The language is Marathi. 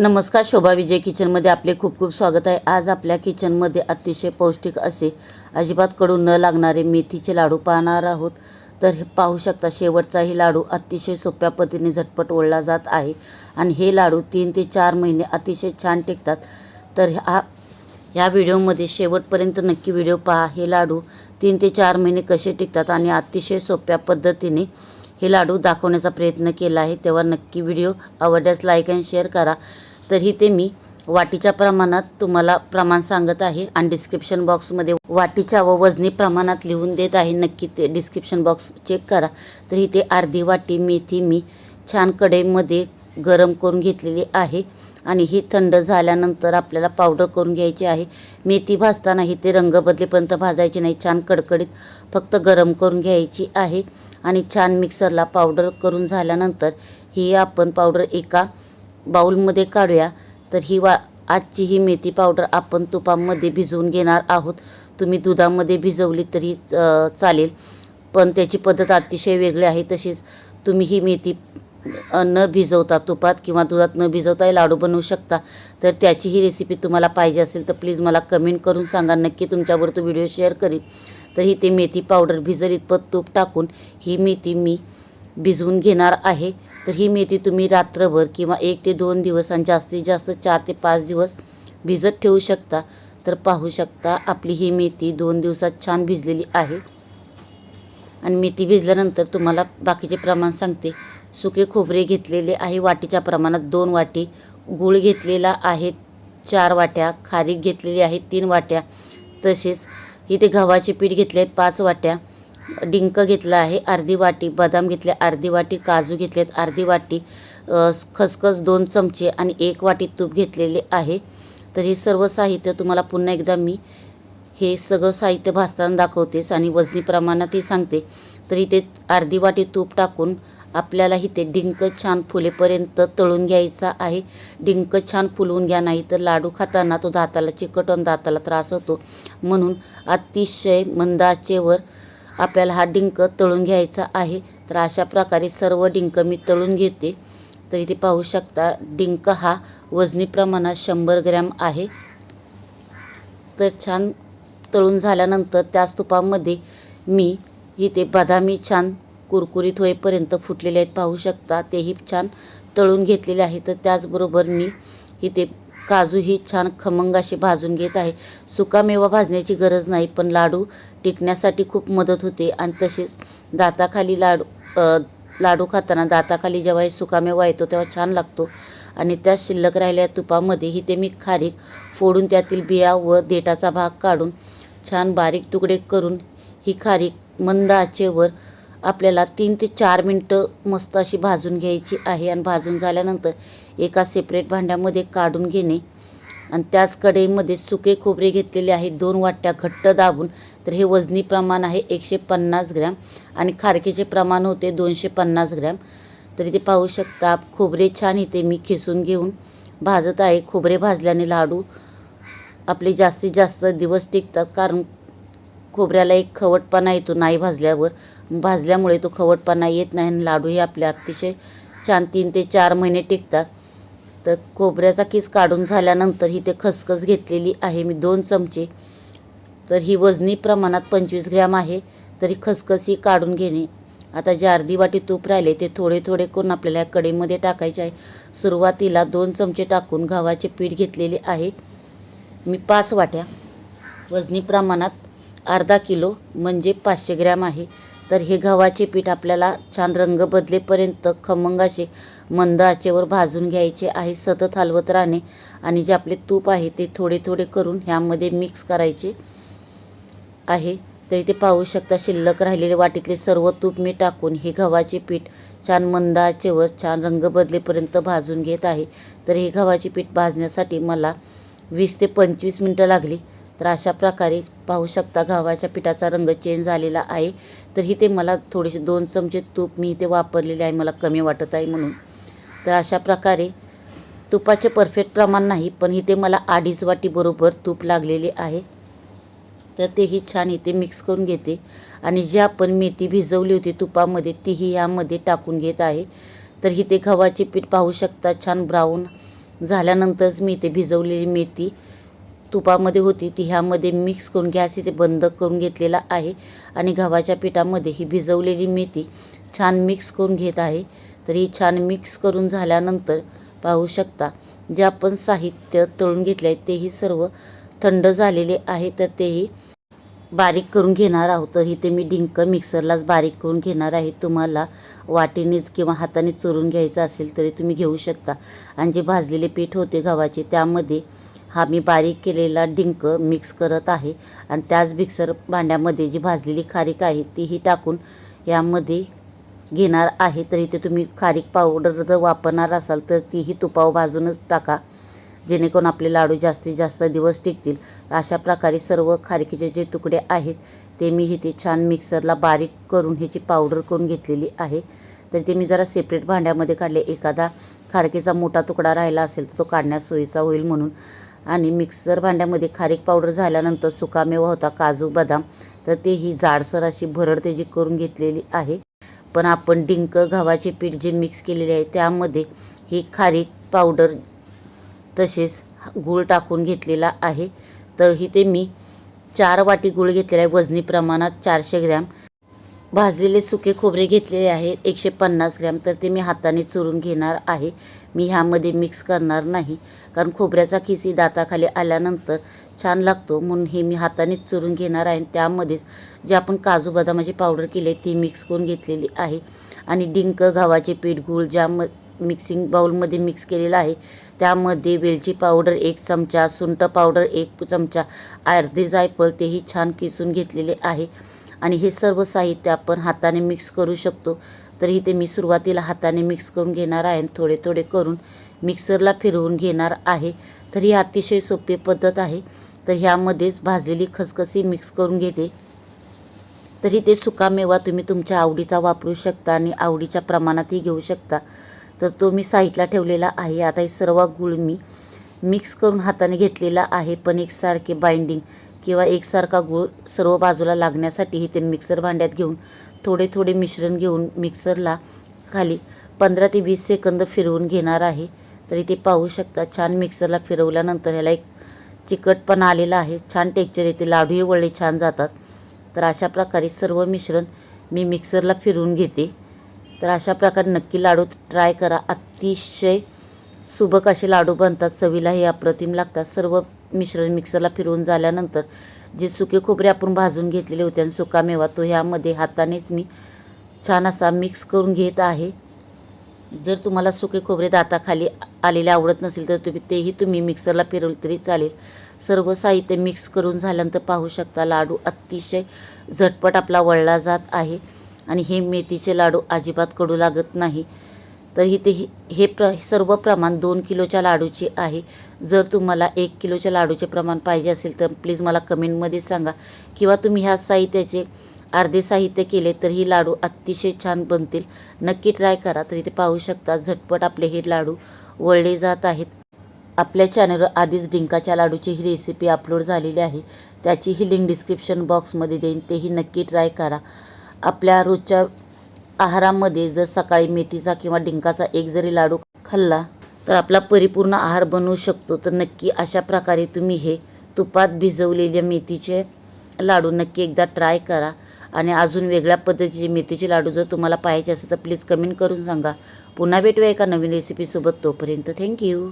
नमस्कार शोभा विजय किचनमध्ये आपले खूप खूप स्वागत आहे. आज आपल्या किचनमध्ये अतिशय पौष्टिक असे अजिबात कडू न लागणारे मेथीचे लाडू पाहणार आहोत. तर हे पाहू शकता शेवटचाही लाडू अतिशय सोप्या पद्धतीने झटपट ओढला जात आहे आणि हे लाडू तीन ते चार महिने अतिशय छान टिकतात. तर हा ह्या व्हिडिओमध्ये शेवटपर्यंत नक्की व्हिडिओ पहा. हे लाडू तीन ते चार महिने कसे टिकतात आणि अतिशय सोप्या पद्धतीने हे लाडू दाखवण्याचा प्रयत्न केला आहे. तेव्हा नक्की व्हिडिओ आवडल्यास लाईक अँड शेअर करा. तरी ते मी वाटीच्या प्रमाणात तुम्हाला प्रमाण सांगत आहे आणि डिस्क्रिप्शन बॉक्समध्ये वाटीच्या व वजनी प्रमाणात लिहून देत आहे. नक्की ते डिस्क्रिप्शन बॉक्स चेक करा. तर इथे अर्धी वाटी मेथी मी छान कढईमध्ये गरम करून घेतलेली आहे. आणि ही थंड झाल्यानंतर आपल्याला पावडर करून घ्यायची आहे. मेथी भाजताना ही ते रंग बदलेपर्यंत भाजायची नाही. छान कडकडीत फक्त गरम करून घ्यायची आहे. आणि छान मिक्सरला पावडर करून झाल्यानंतर ही आपण पावडर एका बाऊलमध्ये काढूया. तर ही वा आजची ही मेथी पावडर आपण तुपामध्ये भिजवून घेणार आहोत. तुम्ही दुधामध्ये भिजवली तरी चालेल. पण त्याची पद्धत अतिशय वेगळी आहे. तशीच तुम्ही ही मेथी न भिजवता तुपात किंवा दुधात न भिजवता हे लाडू बनवू शकता. तर त्याची ही रेसिपी तुम्हाला पाहिजे असेल तर प्लीज मला कमेंट करून सांगा. नक्की तुमच्याबरोबर तो व्हिडिओ शेअर करीन. तर ही ते मेथी पावडर भिजल इतपत तूप टाकून ही मेथी मी भिजवून घेणार आहे. तर ही मेथी तुम्ही रात्रभर किंवा एक ते दोन दिवस आणि जास्तीत जास्त चार ते पाच दिवस भिजत ठेवू शकता. तर पाहू शकता आपली ही मेथी दोन दिवसात छान भिजलेली आहे. आणि मेथी भिजल्यानंतर तुम्हाला बाकीचे प्रमाण सांगते. सुके खोबरे घेतलेले आहे वाटीच्या प्रमाणात दोन वाटी. गूळ घेतलेला आहे चार वाट्या. खारीक घेतलेली आहे तीन वाट्या. तसेच इथे गव्हाचे पीठ घेतले आहेत पाच वाट्या. डिंक घेतला आहे अर्धी वाटी बदाम घेतले अर्धी वाटी काजू घेतलेत अर्धी वाटी खसखस दोन चमचे आणि एक वाटी तूप घेतलेले आहे. तर हे सर्व साहित्य तुम्हाला पुन्हा एकदा मी हे सगळं साहित्य भाजताना दाखवतेस आणि वजनी प्रमाणातही सांगते. तर इथे अर्धी वाटी तूप टाकून आपल्याला इथे डिंक छान फुलेपर्यंत तळून घ्यायचा आहे. डिंक छान फुलवून घ्या नाही तर लाडू खाताना तो दाताला चिकटून दाताला त्रास होतो. म्हणून अतिशय मंदाचेवर आपल्याला हा डिंक तळून घ्यायचा आहे. तर अशा प्रकारे सर्व डिंक मी तळून घेते. तर इथे पाहू शकता डिंक हा वजनी प्रमाणात शंभर ग्रॅम आहे. तर छान तळून झाल्यानंतर त्याच तुपामध्ये मी इथे बदामी छान कुरकुरीत होईपर्यंत फुटलेले आहेत. पाहू शकता तेही छान तळून घेतलेले आहे. तर त्याचबरोबर मी इथे काजूही छान खमंग अशी भाजून घेत आहे. सुकामेवा भाजण्याची गरज नाही पण लाडू टिकण्यासाठी खूप मदत होते. आणि तसेच दाताखाली लाडू लाडू खाताना दाताखाली जेव्हा हे सुकामेवा येतो तेव्हा छान लागतो. आणि त्या शिल्लक राहिलेल्या तुपामध्येही ते मी खारीक फोडून त्यातील बिया व देठाचा भाग काढून छान बारीक तुकडे करून ही खारीक मंद आचेवर आपल्याला तीन ते चार मिनटं मस्त अशी भाजून घ्यायची आहे आणि भाजून झाल्यानंतर एका सेपरेट भांड्यामध्ये काढून घेणे. आणि त्याच कढईमध्ये सुके खोबरे घेतलेले आहेत दोन वाट्या घट्ट दाबून. तर हे वजनी प्रमाण आहे एकशे पन्नास ग्रॅम आणि खारकेचे प्रमाण होते दोनशे पन्नास ग्रॅम. तर इथे पाहू शकता खोबरे छान इथे मी खिसून घेऊन भाजत आहे. खोबरे भाजल्याने लाडू आपले जास्तीत जास्त दिवस टिकतात. कारण खोबऱ्याला एक खवटपणा येतो नाही भाजल्यावर. भाजल्यामुळे तो खवटपणा येत नाही आणि लाडू हे आपले अतिशय छान तीन ते चार महिने टिकतात. तर खोबऱ्याचा किस काढून झाल्यानंतर ही ते खसखस घेतलेली आहे. मी दोन चमचे. तर ही वजनी प्रमाणात पंचवीस ग्रॅम आहे. तरी खसखस ही काढून घेणे. आता जे अर्धी वाटी तूप राहिले ते थोडे थोडे करून आपल्याला या कढईमध्ये टाकायचे आहे. सुरुवातीला दोन चमचे टाकून गव्हाचे पीठ घेतलेले आहे. मी पाच वाट्या. वजनी प्रमाणात अर्धा किलो म्हणजे पाचशे ग्रॅम आहे. तर हे गव्हाचे पीठ आपल्याला छान रंग बदलेपर्यंत खमंग असे मंद आचेवर भाजून घ्यायचे आहे. सतत हलवत राहणे आणि जे आपले तूप आहे ते थोडे थोडे करून ह्यामध्ये मिक्स करायचे आहे. तर इथे पाहू शकता शिल्लक राहिलेले वाटीतले सर्व तूप मी टाकून हे गव्हाचे पीठ छान मंद आचेवर छान रंग बदलेपर्यंत भाजून घेत आहे. तर हे गव्हाचे पीठ भाजण्यासाठी मला वीस ते पंचवीस मिनटं लागली. तर अशा प्रकारे पाहू शकता गव्हाच्या पिठाचा रंग चेंज झालेला आहे. तर इथे मला थोडेसे दोन चमचे तूप मी इथे वापरलेले आहे. मला कमी वाटत आहे म्हणून. तर अशा प्रकारे तुपाचे परफेक्ट प्रमाण नाही पण इथे मला अडीच वाटी बरोबर तूप लागलेले आहे. तर तेही छान इथे मिक्स करून घेते. आणि जी आपण मेथी भिजवली होती तुपामध्ये तीही यामध्ये टाकून घेत आहे. तर इथे गव्हाचे पीठ पाहू शकता छान ब्राऊन झाल्यानंतरच मी इथे भिजवलेली मेथी. तुपामध्ये होती ती ह्यामध्ये मिक्स करून गॅस इथे बंद करून घेतलेला आहे. आणि गव्हाच्या पिठामध्ये ही भिजवलेली मेथी छान मिक्स करून घेत आहे. तर ही छान मिक्स करून झाल्यानंतर पाहू शकता जे आपण साहित्य तळून घेतले आहे तेही सर्व थंड झालेले आहे. तर तेही बारीक करून घेणार आहोत. तर इथे मी डिंक मिक्सरलाच बारीक करून घेणार आहे. तुम्हाला वाटीनेच किंवा हाताने चोरून घ्यायचं असेल तरी तुम्ही घेऊ शकता. आणि जे भाजलेले पीठ होते गव्हाचे त्यामध्ये हा मी बारीक केलेला डिंक मिक्स करत आहे. आणि त्याच मिक्सर भांड्यामध्ये जी भाजलेली खारीक आहे तीही टाकून यामध्ये घेणार आहे. तर इथे तुम्ही खारीक पावडर जर वापरणार असाल तर तीही तुपाव भाजूनच टाका. जेणेकरून आपले लाडू जास्तीत जास्त दिवस टिकतील. अशा प्रकारे सर्व खारकीचे जे तुकडे आहेत ते मी इथे छान मिक्सरला बारीक करून ह्याची पावडर करून घेतलेली आहे. तर ते मी जरा सेपरेट भांड्यामध्ये काढले. एखादा खारकीचा मोठा तुकडा राहिला असेल तर तो काढण्यास सोयीचा होईल म्हणून. आणि मिक्सर भांड्यामध्ये खारीक पावडर झाल्यानंतर सुकामेवा होता काजू बदाम. तर तेही जाडसर अशी भरड त्याची करून घेतलेली आहे. पण आपण डिंक गव्हाचे पीठ जे मिक्स केलेले आहे त्यामध्ये ही खारीक पावडर तसेच गूळ टाकून घेतलेला आहे. तर ते मी चार वाटी गूळ घेतलेला आहे वजनी प्रमाणात चारशे ग्रॅम. भाजलेले सुके खोबरे घेतलेले आहेत एकशे पन्नास ग्रॅम. तर ते मी हाताने चुरून घेणार आहे. मी ह्यामध्ये मिक्स करणार नाही. कारण खोबऱ्याचा खिसी दाताखाली आल्यानंतर छान लागतो. म्हणून हे मी हातानेच चुरून घेणार आहे. त्यामध्येच जे आपण काजू बदामाची पावडर केली आहे ती मिक्स करून घेतलेली आहे. आणि डिंक गव्हाचे पीठ गूळ ज्या म मिक्सिंग बाऊलमध्ये मिक्स केलेलं आहे त्यामध्ये वेलची पावडर एक चमचा सुंट पावडर एक चमचा अर्धे जायफळ तेही छान किसून घेतलेले आहे. आणि हे सर्व साहित्य आपण हाताने मिक्स करू शकतो. तर इथे मी सुरुवातीला हाताने मिक्स करून घेणार आहे आणि थोडे थोडे करून मिक्सरला फिरवून घेणार आहे. तर ही अतिशय सोपी पद्धत आहे. तर ह्यामध्येच भाजलेली खसखसी मिक्स करून घेते. तरी ते सुकामेवा तुम्ही तुमच्या आवडीचा वापरू शकता आणि आवडीच्या प्रमाणातही घेऊ शकता. तर तो मी साईडला ठेवलेला आहे. आता हे सर्व गूळ मी मिक्स करून हाताने घेतलेला आहे. पण एकसारखे बाइंडिंग किंवा एकसारखा गूळ सर्व बाजूला लागण्यासाठी ते मिक्सर भांड्यात घेऊन थोडे थोडे मिश्रण घेऊन मिक्सरला खाली पंधरा ते वीस सेकंद फिरवून घेणार आहे. तर इथे पाहू शकता छान मिक्सरला फिरवल्यानंतर ह्याला एक चिकटपणा आलेला आहे. छान टेक्चर येते लाडूही वळले छान जातात. तर अशा प्रकारे सर्व मिश्रण मी मिक्सरला फिरवून घेते. तर अशा प्रकारे नक्की लाडू ट्राय करा. अतिशय सुबक असे लाडू बनतात चवीला हे अप्रतिम लागतात. सर्व मिश्रण मिक्सरला फिरवून झाल्यानंतर जे सुके खोबरे आपण भाजून घेतलेले होते आणि सुकामेवा तो ह्यामध्ये हातानेच मी छान असा मिक्स करून घेत आहे. जर तुम्हाला सुके खोबरे दाताखाली आलेले आवडत नसेल तर तुम्ही तेही तुम्ही मिक्सरला फिरवलं तरी चालेल. सर्व साहित्य मिक्स करून झाल्यानंतर पाहू शकता लाडू अतिशय झटपट आपला वळला जात आहे. आणि हे मेथीचे लाडू अजिबात कडू लागत नाही. तर इथे हे हे प्र सर्व प्रमाण दोन किलोच्या लाडूचे आहे. जर तुम्हाला एक किलोच्या लाडूचे प्रमाण पाहिजे असेल तर प्लीज मला कमेंटमध्ये सांगा. किंवा तुम्ही ह्या साहित्याचे अर्धे साहित्य केले तर ही लाडू अतिशय छान बनतील. नक्की ट्राय करा तर इथे पाहू शकता झटपट आपले हे लाडू वळले जात आहेत. आपल्या चॅनलवर आधीच डिंकाच्या लाडूची ही रेसिपी अपलोड झालेली आहे. त्याची ही लिंक डिस्क्रिप्शन बॉक्समध्ये देईन तेही नक्की ट्राय करा. आपल्या रोजच्या आहारामध्ये जर सकाळी मेथीचा किंवा डिंकाचा एक जरी लाडू खाल्ला तर आपला परिपूर्ण आहार बनवू शकतो. तर नक्की अशा प्रकारे तुम्ही हे तुपात भिजवलेल्या मेथीचे लाडू नक्की एकदा ट्राय करा. आणि अजून वेगळ्या पद्धतीचे मेथीचे लाडू जर तुम्हाला पाहायचे असेल तर प्लीज कमेंट करून सांगा. पुन्हा भेटूया एका नवीन रेसिपीसोबत तोपर्यंत थँक्यू